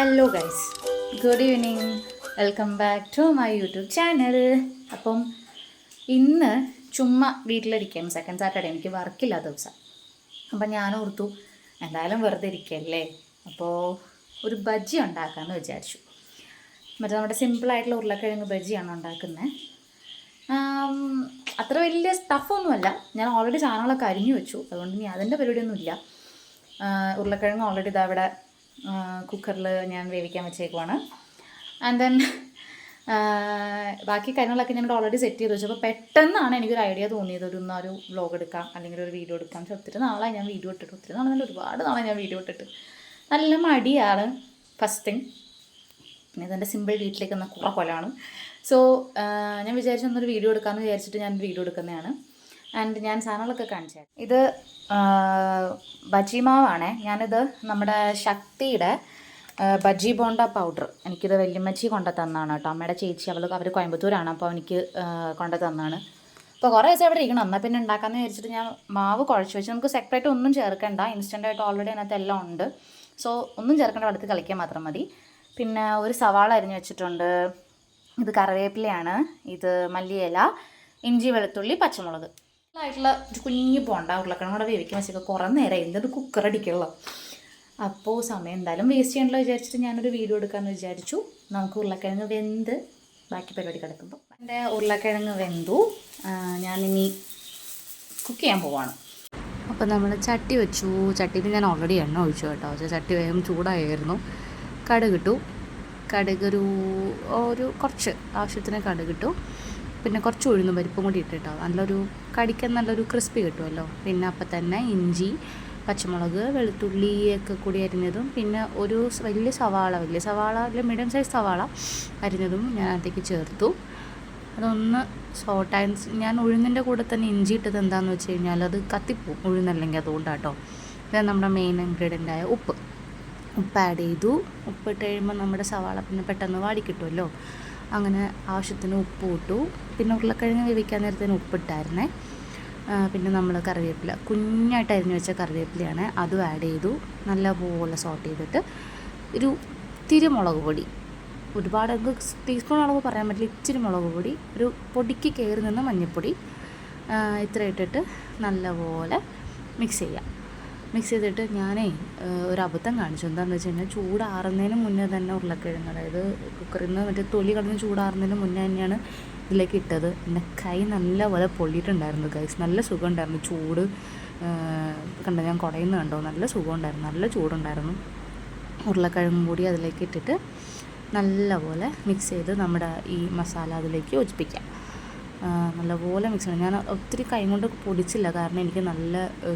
Hello guys good evening welcome back to my YouTube channel അപ്പം ഇന്ന് ചുമ്മാ വീട്ടിലിരിക്കാം second Saturday എനിക്ക് വർക്കില്ലാത്ത ദിവസം. അപ്പം ഞാൻ ഓർത്തു എന്തായാലും വെറുതെ ഇരിക്കല്ലേ അപ്പോൾ ഒരു ബജ്ജി ഉണ്ടാക്കാമെന്ന് വിചാരിച്ചു. മറ്റേ നമ്മുടെ സിമ്പിളായിട്ടുള്ള ഉരുളക്കിഴങ്ങ് ബജ്ജിയാണ് ഉണ്ടാക്കുന്നത് അത്ര വലിയ സ്റ്റഫൊന്നുമല്ല ഞാൻ ഓൾറെഡി സാധനങ്ങളൊക്കെ അരിഞ്ഞു വെച്ചു. അതുകൊണ്ട് ഇനി അതിന്റെ പരിപാടിയൊന്നുമില്ല. ഉരുളക്കിഴങ്ങ് ഓൾറെഡി ഇതാ ഇവിടെ കുക്കറിൽ ഞാൻ വേവിക്കാൻ വെച്ചേക്കുവാണ്. ആൻഡ് ദെൻ ബാക്കി കാര്യങ്ങളൊക്കെ ഞാൻ ഓൾറെഡി സെറ്റ് ചെയ്ത് വെച്ചു. അപ്പോൾ പെട്ടെന്നാണ് എനിക്കൊരു ഐഡിയ തോന്നിയത് ഒരു ഒന്ന് ഒരു വ്ലോഗ് എടുക്കാം അല്ലെങ്കിൽ ഒരു വീഡിയോ എടുക്കാം. പക്ഷെ ഒത്തിരി നാളായി ഞാൻ വീഡിയോ ഇട്ടിട്ട് ഒത്തിരി നാളെ ഒരുപാട് നാളെ ഞാൻ വീഡിയോ ഇട്ടിട്ട്. നല്ല മടിയാണ് ഫസ്റ്റ് തിങ് പിന്നെ ഇതെന്റെ സിമ്പിൾ വീട്ടിലേക്ക് എന്ന കുറേ കൊലമാണ് സോ ഞാൻ വിചാരിച്ചു ഒന്നൊരു വീഡിയോ എടുക്കാമെന്ന് വിചാരിച്ചിട്ട് ഞാൻ വീഡിയോ എടുക്കുന്നതാണ്. ആൻഡ് ഞാൻ സാധനങ്ങളൊക്കെ കാണിച്ചു ഇത് ബജി മാവാണേ. ഞാനിത് നമ്മുടെ ശക്തിയുടെ ബജി ബോണ്ട പൗഡർ എനിക്കിത് വല്യമ്മച്ചി കൊണ്ടു തന്നാണ് കേട്ടോ. അമ്മയുടെ ചേച്ചി അവൾ അവർ കോയമ്പത്തൂരാണ്. അപ്പോൾ എനിക്ക് കൊണ്ടു തന്നാണ്. അപ്പോൾ കുറേ ദിവസം അവിടെ ഇരിക്കണം. എന്നാൽ പിന്നെ ഉണ്ടാക്കാമെന്ന് വിചാരിച്ചിട്ട് ഞാൻ മാവ് കുഴച്ച് വെച്ച്. നമുക്ക് സെപ്പറേറ്റ് ഒന്നും ചേർക്കണ്ട. ഇൻസ്റ്റന്റ് ആയിട്ട് ഓൾറെഡി അതിനകത്ത് എല്ലാം ഉണ്ട്. സോ ഒന്നും ചേർക്കേണ്ട. അടുത്ത് കളിക്കാൻ മാത്രം മതി. പിന്നെ ഒരു സവാള അരിഞ്ഞു വെച്ചിട്ടുണ്ട്. ഇത് കറിവേപ്പിലയാണ്. ഇത് മല്ലിയില ഇഞ്ചി വെളുത്തുള്ളി പച്ചമുളക്. ആയിട്ടുള്ള ഒരു കുഞ്ഞു പോണ്ട കൂടെ വേവിക്കാൻ വെച്ചൊക്കെ. കുറേ നേരം എന്തൊരു കുക്കർ അടിക്കുള്ളൂ. അപ്പോൾ സമയം എന്തായാലും വേസ്റ്റ് ചെയ്യണല്ലോ വിചാരിച്ചിട്ട് ഞാനൊരു വീഡിയോ എടുക്കാമെന്ന് വിചാരിച്ചു. നമുക്ക് ഉരുളക്കിഴങ്ങ് വെന്ത് ബാക്കി പരിപാടി കിടക്കുമ്പോൾ എന്റെ ഉരുളക്കിഴങ്ങ് വെന്തു. ഞാനിനി കുക്ക് ചെയ്യാൻ പോവാണ്. അപ്പോൾ നമ്മൾ ചട്ടി വെച്ചു. ചട്ടിയിൽ ഞാൻ ഓൾറെഡി എണ്ണ ഒഴിച്ചു കേട്ടോ. പക്ഷേ ചട്ടി വേഗം ചൂടായിരുന്നു. കടുകിട്ടു കടുകൊരു ഒരു കുറച്ച് ആവശ്യത്തിന് കടുകിട്ടു പിന്നെ കുറച്ച് ഉഴുന്നും പരിപ്പും കൂടി ഇട്ടിട്ടോ. നല്ലൊരു കടിക്കാൻ നല്ലൊരു ക്രിസ്പി കിട്ടുമല്ലോ പിന്നെ അപ്പം തന്നെ ഇഞ്ചി പച്ചമുളക് വെളുത്തുള്ളി ഒക്കെ കൂടി അരിഞ്ഞതും പിന്നെ ഒരു വലിയ സവാള വലിയ സവാള അല്ലെങ്കിൽ മീഡിയം സൈസ് സവാള അരിഞ്ഞതും ഞാൻ അതിലേക്ക് ചേർത്തു. അതൊന്ന് സോട്ടായി ഞാൻ ഉഴുന്നിന്റെ കൂടെ തന്നെ ഇഞ്ചി ഇട്ടത് എന്താണെന്ന് വെച്ച് കഴിഞ്ഞാൽ അത് കത്തിപ്പോവും. ഉഴുന്നല്ലെങ്കിൽ അതുകൊണ്ടാട്ടോ. ഇതാണ് നമ്മുടെ മെയിൻ ഇൻഗ്രീഡിയന്റ് ആയ ഉപ്പ്. ഉപ്പ് ആഡ് ചെയ്തു. ഉപ്പിട്ട് കഴിയുമ്പോൾ നമ്മുടെ സവാള പിന്നെ പെട്ടെന്ന് വാടി കിട്ടുമല്ലോ അങ്ങനെ ആവശ്യത്തിന് ഉപ്പ് ഇട്ടു. പിന്നെ ഉരുളക്കിഴങ്ങ് വേവിക്കാൻ നേരത്തിന് ഉപ്പിട്ടായിരുന്നേ പിന്നെ നമ്മൾ കറിവേപ്പില കുഞ്ഞായിട്ട് അരിഞ്ഞു വെച്ച കറിവേപ്പിലയാണ് അതും ആഡ് ചെയ്തു. നല്ലപോലെ സോട്ട് ചെയ്തിട്ട് ഒരു ഇത്തിരി മുളക് പൊടി. ഒരുപാട് ടീസ്പൂൺ അളവ് പറയാൻ പറ്റില്ല ഇച്ചിരി മുളക് പൊടി ഒരു പൊടിക്ക് കയറി നിന്ന് മഞ്ഞൾപ്പൊടി ഇത്ര ഇട്ടിട്ട് നല്ലപോലെ മിക്സ് ചെയ്യാം. മിക്സ് ചെയ്തിട്ട് ഞാനേ ഒരു അബദ്ധം കാണിച്ചു. എന്താണെന്ന് വെച്ച് കഴിഞ്ഞാൽ ചൂടാറുന്നതിന് മുന്നേ തന്നെ ഉരുളക്കിഴങ്ങ് അതായത് കുക്കറിൽ നിന്ന് മറ്റേ തൊലി കളഞ്ഞ് ചൂടാറുന്നതിന് മുന്നേ തന്നെയാണ് ഇതിലേക്ക് ഇട്ടത്. എന്റെ കൈ നല്ലപോലെ പൊള്ളിയിട്ടുണ്ടായിരുന്നു ഗൈസ് നല്ല സുഖം ഉണ്ടായിരുന്നു ചൂട് കണ്ടോ ഞാൻ കുടയുന്ന കണ്ടോ? നല്ല സുഖം ഉണ്ടായിരുന്നു നല്ല ചൂടുണ്ടായിരുന്നു. ഉരുളക്കിഴങ്ങും കൂടി അതിലേക്ക് ഇട്ടിട്ട് നല്ലപോലെ മിക്സ് ചെയ്ത് നമ്മുടെ ഈ മസാല അതിലേക്ക് യോജിപ്പിക്കാം. നല്ലപോലെ മിക്സ് ചെയ്യണം. ഞാൻ ഒത്തിരി കൈ കൊണ്ട് പൊടിച്ചില്ല. കാരണം എനിക്ക് നല്ല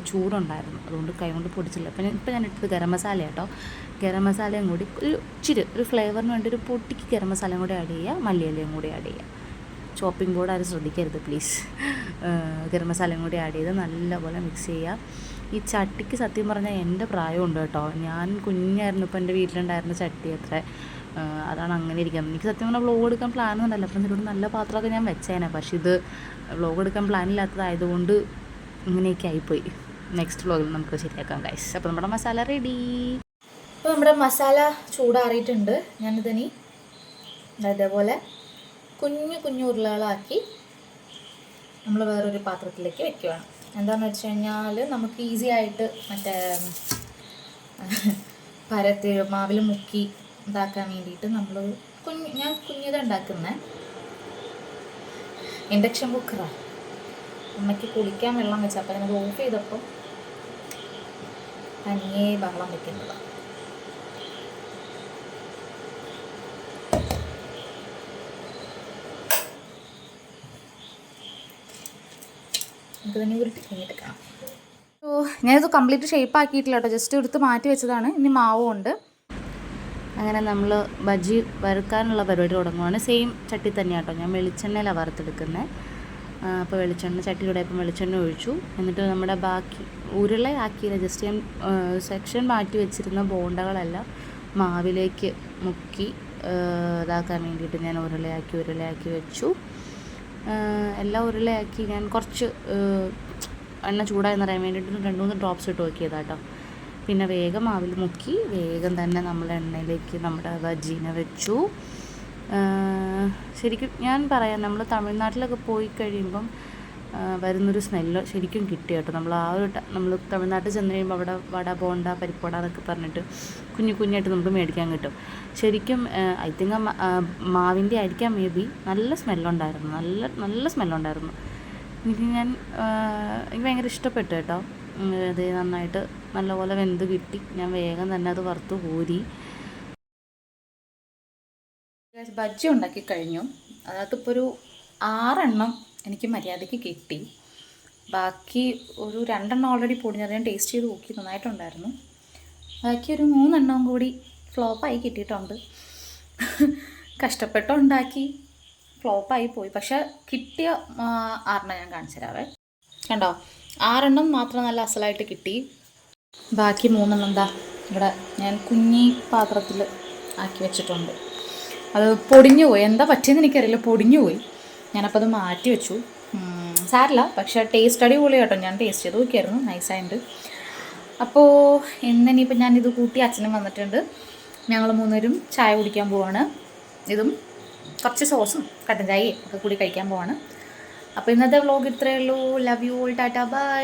ചൂടുണ്ടായിരുന്നു. അതുകൊണ്ട് കൈ കൊണ്ട് പൊടിച്ചില്ല. അപ്പം ഇപ്പം ഞാൻ ഇട്ടത് ഗരം മസാല കേട്ടോ. ഗരം മസാലയും കൂടി ഒരു ഇച്ചിരി ഒരു ഫ്ലേവറിന് വേണ്ടി ഒരു പൊട്ടിക്ക് ഗരം മസാലയും കൂടി ആഡ് ചെയ്യുക. മല്ലിയിലയും കൂടി ആഡ് ചെയ്യുക. ചോപ്പിംഗ് ബോർഡ് ആരും ശ്രദ്ധിക്കരുത് പ്ലീസ് ഗരം മസാലയും കൂടി ആഡ് ചെയ്ത് നല്ലപോലെ മിക്സ് ചെയ്യുക. ഈ ചട്ടിക്ക് സത്യം പറഞ്ഞാൽ എന്റെ പ്രായമുണ്ട് കേട്ടോ. ഞാൻ കുഞ്ഞായിരുന്നു ഇപ്പോൾ എന്റെ വീട്ടിലുണ്ടായിരുന്ന ചട്ടി അത്ര. അതാണ് അങ്ങനെ ഇരിക്കുന്നത്. എനിക്ക് സത്യം പറഞ്ഞാൽ വ്ലോഗ് എടുക്കാൻ പ്ലാൻ ഒന്നുമല്ല. അപ്പം ഇതിലൂടെ നല്ല പാത്രമൊക്കെ ഞാൻ വെച്ചേനെ. പക്ഷേ ഇത് വ്ളോഗ് എടുക്കാൻ പ്ലാൻ ഇല്ലാത്തതായതുകൊണ്ട് ഇങ്ങനെയൊക്കെ ആയിപ്പോയി. നെക്സ്റ്റ് വ്ലോഗിൽ നമുക്ക് ശരിയാക്കാം ഗൈസ് അപ്പോൾ നമ്മുടെ മസാല റെഡി അപ്പോൾ നമ്മുടെ മസാല ചൂടാറിയിട്ടുണ്ട്. ഞാനിതിനി ഇതേപോലെ കുഞ്ഞു കുഞ്ഞു ഉരുളകളാക്കി നമ്മൾ വേറൊരു പാത്രത്തിലേക്ക് വെക്കുകയാണ് എന്താണെന്ന് വെച്ച് കഴിഞ്ഞാൽ നമുക്ക് ഈസി ആയിട്ട് മറ്റേ പരത്തി മാവിൽ മുക്കി ഇതാക്കാൻ വേണ്ടിയിട്ട് നമ്മൾ കുഞ്ഞ് ഞാൻ കുഞ്ഞിത ഉണ്ടാക്കുന്നത് ഇൻഡക്ഷൻ കുക്കറാണ് അമ്മയ്ക്ക് കുളിക്കാൻ വെള്ളം വെച്ച അപ്പം ഞാനത് ഓഫ് ചെയ്തപ്പോൾ തനിയെ വെള്ളം വെക്കുന്നതാണ് ഞാനിത് കംപ്ലീറ്റ് ഷേപ്പ് ആക്കിയിട്ടില്ല കേട്ടോ. ജസ്റ്റ് എടുത്ത് മാറ്റി വെച്ചതാണ്. ഇനി മാവും ഉണ്ട് അങ്ങനെ നമ്മൾ ബജി വറുക്കാനുള്ള പരിപാടി തുടങ്ങുവാണ്. സെയിം ചട്ടി തന്നെയാണ് കേട്ടോ ഞാൻ വെളിച്ചെണ്ണയിലാണ് വറുത്തെടുക്കുന്നത് അപ്പോൾ വെളിച്ചെണ്ണ ചട്ടിയുടെ ഇപ്പം വെളിച്ചെണ്ണ ഒഴിച്ചു. എന്നിട്ട് നമ്മുടെ ബാക്കി ഉരുളയാക്കിയില്ല ജസ്റ്റ് ഞാൻ സെക്ഷൻ മാറ്റി വെച്ചിരുന്ന ബോണ്ടകളെല്ലാം മാവിലേക്ക് മുക്കി ഇതാക്കാൻ വേണ്ടിയിട്ട് ഞാൻ ഉരുളയാക്കി ഉരുളയാക്കി വെച്ചു. എല്ലാ ഉരുളയാക്കി ഞാൻ കുറച്ച് എണ്ണ ചൂടായെന്നറിയാൻ വേണ്ടിയിട്ട് രണ്ട് മൂന്ന് ഡ്രോപ്സ് ഇട്ട് നോക്കിയതാട്ടോ പിന്നെ വേഗം മാവിൽ മുക്കി വേഗം തന്നെ നമ്മൾ എണ്ണയിലേക്ക് നമ്മുടെ വജീന വെച്ചു. ശരിക്കും ഞാൻ പറയാം നമ്മൾ തമിഴ്നാട്ടിലൊക്കെ പോയി കഴിയുമ്പം വരുന്നൊരു സ്മെല്ല് ശരിക്കും കിട്ടി കേട്ടോ. നമ്മൾ ആ ഒരു നമ്മൾ തമിഴ്നാട്ടിൽ ചെന്ന് കഴിയുമ്പോൾ അവിടെ വട ബോണ്ട പരിപ്പോട എന്നൊക്കെ പറഞ്ഞിട്ട് കുഞ്ഞു കുഞ്ഞായിട്ട് നമുക്ക് മേടിക്കാൻ കിട്ടും. ശരിക്കും ഐ തിങ്ക് മാവിന്റെ ആയിരിക്കാം മേ ബി നല്ല സ്മെല്ലുണ്ടായിരുന്നു നല്ല നല്ല സ്മെല്ലുണ്ടായിരുന്നു എനിക്ക് ഞാൻ എനിക്ക് ഭയങ്കര ഇഷ്ടപ്പെട്ടു കേട്ടോ. ഇത് നന്നായിട്ട് നല്ലപോലെ വെന്ത് കിട്ടി. ഞാൻ വേഗം തന്നെ അത് വറുത്ത് കോരി. ബജ്ജി ഉണ്ടാക്കി കഴിഞ്ഞു. അതിനകത്തിപ്പോൾ ഒരു ആറെണ്ണം എനിക്ക് മര്യാദയ്ക്ക് കിട്ടി. ബാക്കി ഒരു രണ്ടെണ്ണം ഓൾറെഡി പൊടിഞ്ഞത് ഞാൻ ടേസ്റ്റ് ചെയ്ത് നോക്കി നന്നായിട്ടുണ്ടായിരുന്നു. ബാക്കി ഒരു മൂന്നെണ്ണവും കൂടി ഫ്ലോപ്പായി കിട്ടിയിട്ടുണ്ട്. കഷ്ടപ്പെട്ടുണ്ടാക്കി ഫ്ലോപ്പായി പോയി. പക്ഷെ കിട്ടിയ ആറിനെ ഞാൻ കാണിച്ചു തരാവേ. കണ്ടോ? ആറെണ്ണം മാത്രം നല്ല അസലായിട്ട് കിട്ടി. ബാക്കി മൂന്നെണ്ണം എന്താ ഇവിടെ ഞാൻ കുഞ്ഞി പാത്രത്തിൽ ആക്കി വെച്ചിട്ടുണ്ട്. അത് പൊടിഞ്ഞു പോയി. എന്താ പറ്റിയെന്ന് എനിക്കറിയില്ല. പൊടിഞ്ഞു പോയി. ഞാനപ്പോൾ അത് മാറ്റി വെച്ചു. സാരില്ല. പക്ഷേ ടേസ്റ്റ് അടിപൊളി കേട്ടോ. ഞാൻ ടേസ്റ്റ് ചെയ്ത് നോക്കിയായിരുന്നു. നൈസായിട്ട് അപ്പോൾ ഇന്നിനിപ്പോൾ ഞാനിത് കൂട്ടി അച്ഛനും വന്നിട്ടുണ്ട്. ഞങ്ങൾ മൂന്നുപേരും ചായ കുടിക്കാൻ പോവാണ്. ഇതും കുറച്ച് സോസും കട്ടൻ ചായയും ഒക്കെ കൂടി കഴിക്കാൻ പോവാണ്. അപ്പോൾ ഇന്നത്തെ വ്ലോഗ് ഇത്രയേ ഉള്ളൂ. Love you all tata bye